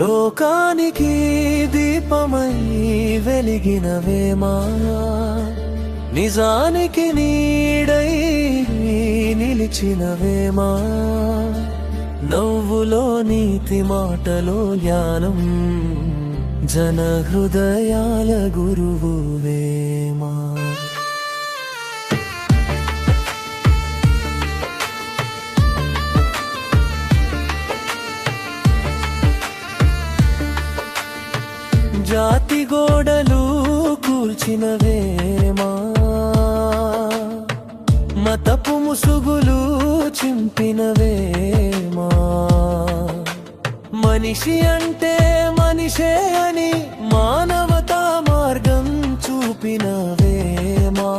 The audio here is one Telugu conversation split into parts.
లోకానికి దీపమై వెలిగినవేమా నిజానికి నీడై నిలిచినవేమా నవ్వులో నీతి మాటలో జ్ఞానం జన హృదయాల గురువువేమా గోడలు కూల్చినవేమా? మతపు ముసుగులు చింపినవేమా? మనిషి అంటే మనిషే అని మానవతా మార్గం చూపినవేమా?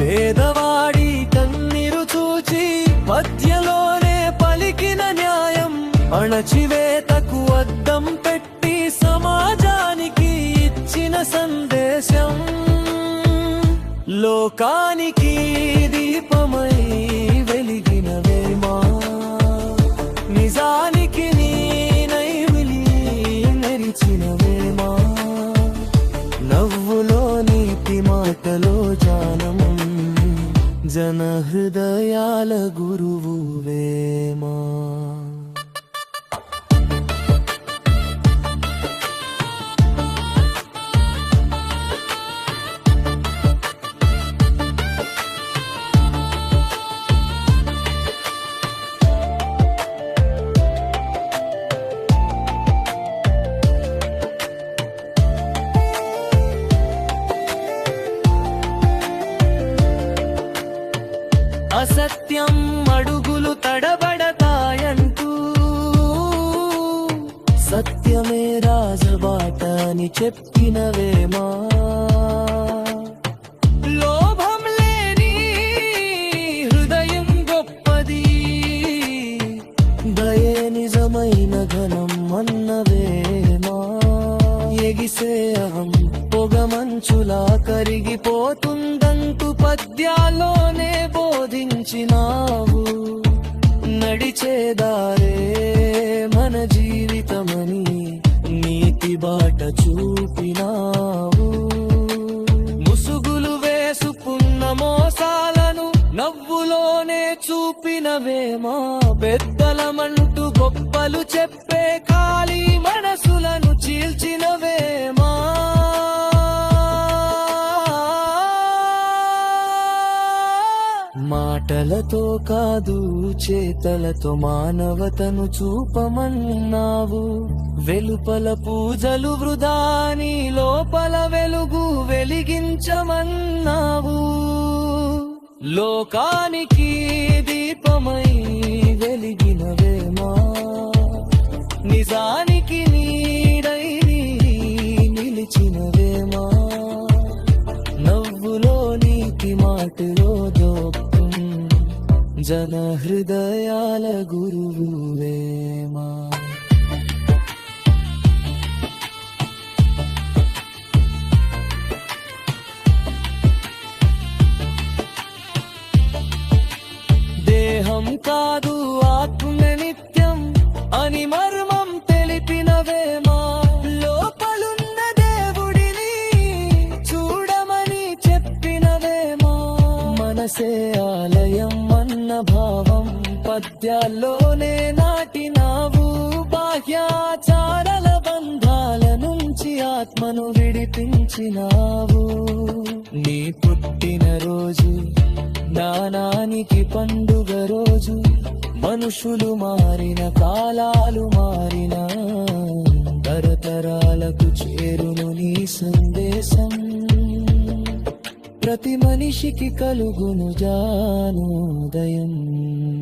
పేదవాడి కన్నీరు చూచి మధ్యలోనే పలికిన న్యాయం అణచివే లోకానికి దీపమై వెలిగినవేమా నిజానికి నీనై విలి మెరిచినవేమా నవ్వులో నీతి మాటలో జానం జన హృదయాల సత్యం అడుగులు తడబడతాయంటూ. సత్యమే రాజబాట అని చెప్పినవేమా లోభం లేని హృదయం గొప్పది. దయే నిజమైన ఘనం అన్నవేమా ఎగిసే అహం పొగ మంచులా కరిగిపోతుందంటూ పద్యాలో బోధించినావు నడిచే దారే మన జీవితమని నీతి బాట చూపినావు. ముసుగులు వేసుకున్న మోసాలను నవ్వులోనే చూపినవేమా పెద్దలమంటూ గొప్పలు చెప్పే ఖాళీ మనసులను చీల్చినవేమా మాటలతో కాదు చేతలతో మానవతను చూపమన్నావు. వెలుపల పూజలు వృధాని లోపల వెలుగు వెలిగించమన్నావు. లోకానికి దీపమై వెలిగినవేమా? నిజాని హృదయాల గురువేమా దేహం కాదు ఆత్మ నిత్యం అని మర్మం తెలిపినవేమా లోపలున్న దేవుడిని చూడమని చెప్పినవేమా మనసే ఆలయం అన్న భావం మధ్యలోనే నాటినావు బాహ్యాచారల బంధాల నుంచి ఆత్మను విడిపించినావు. నీ పుట్టిన రోజు నానానికి పండుగ రోజు మనుషులు మారిన కాలాలు మారిన తరతరాలకు చేరును నీ సందేశం. ప్రతి మనిషికి కలుగును జానోదయం.